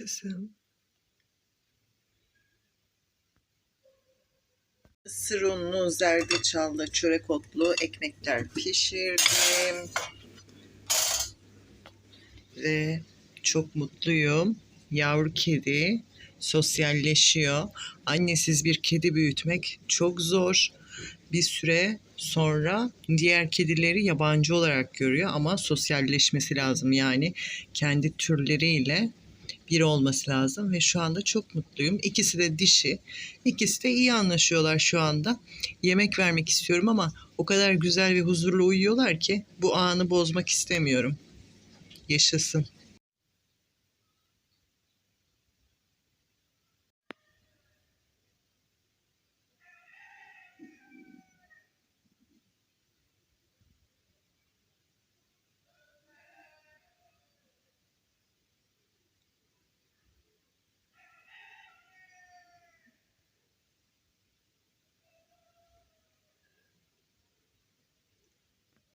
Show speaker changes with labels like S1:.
S1: kızım. Mısır unlu, zerdeçallı, çörek otlu ekmekler pişirdim. Ve çok mutluyum. Yavru kedi sosyalleşiyor. Annesiz bir kedi büyütmek çok zor. Bir süre sonra diğer kedileri yabancı olarak görüyor ama sosyalleşmesi lazım. Yani kendi türleriyle bir olması lazım ve şu anda çok mutluyum. İkisi de dişi. İkisi de iyi anlaşıyorlar şu anda. Yemek vermek istiyorum ama o kadar güzel ve huzurlu uyuyorlar ki bu anı bozmak istemiyorum. Yaşasın.